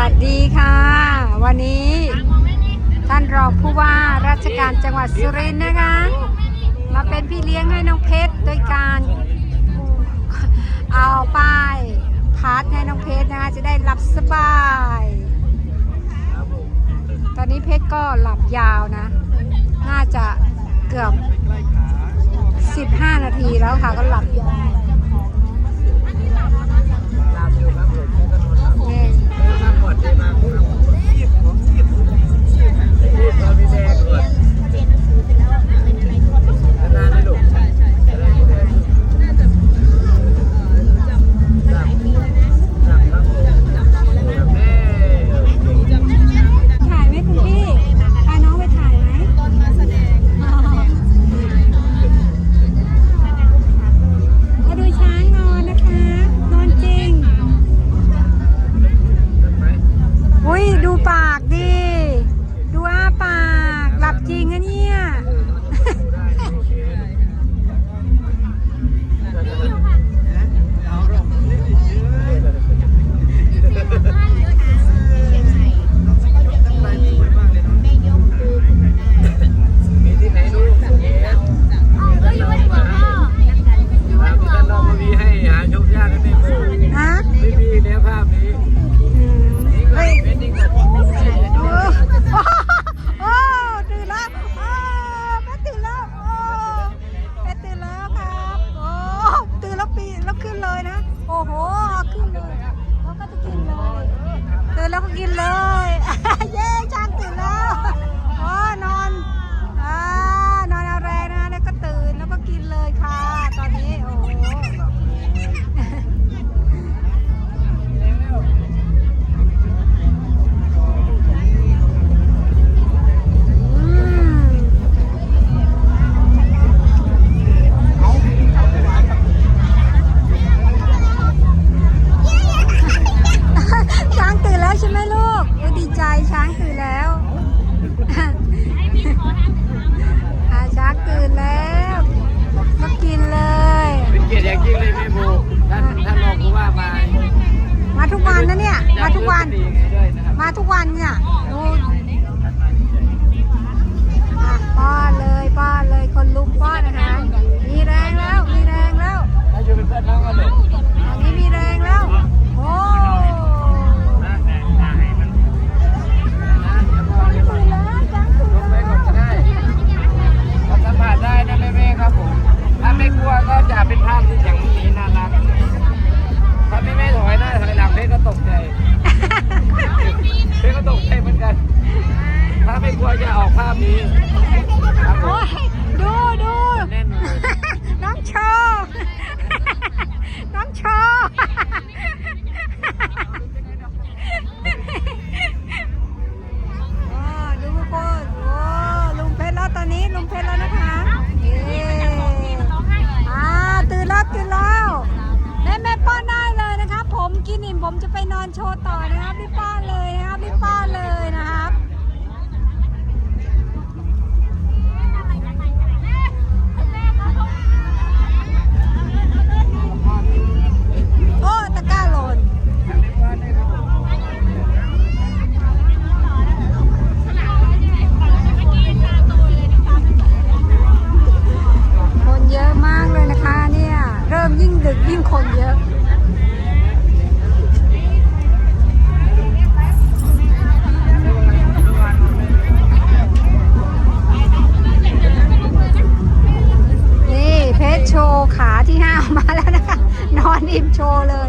วัสดีค่ะ วันนี้ท่านรองผู้ว่าราชการจังหวัดสุรินทร์นะคะ มาเป็นพี่เลี้ยงให้น้องเพชรโดยการเอาป้ายพาร์ทให้น้องเพชรนะคะจะได้หลับสบาย ตอนนี้เพชรก็หลับยาวนะ น่าจะเกือบ 15 นาทีแล้วค่ะก็หลับยาว วันนะเนี่ย มาทุกวันดีให้ด้วยนะครับมาทุกวันเนี่ยดูอะป้อนเลยป้อนเลยคนลุมป้อนนะคะมีแรงแล้วมีแรงแล้ว กลัวจะออกภาพนี้ครับผโอ้มยดูดูแน่นเลยน้องโชว์น้องโชว์โอ้ดูทุกคนโอ้ลุงเพชรแล้วตอนนี้ลุงเพชรแล้วนะคะเย้อ่าตื่นแล้วตื่นแล้วแม่แม่ป้อนได้เลยนะคะผมกินอิ่มผมจะไปนอนโชว์ต่อนะครับพี่ป้อนเล ดึกยิ่งคนเยอะโชว์ขาที่ห้ามาแล้วนะคะ นอนอิ่มโชว์เลย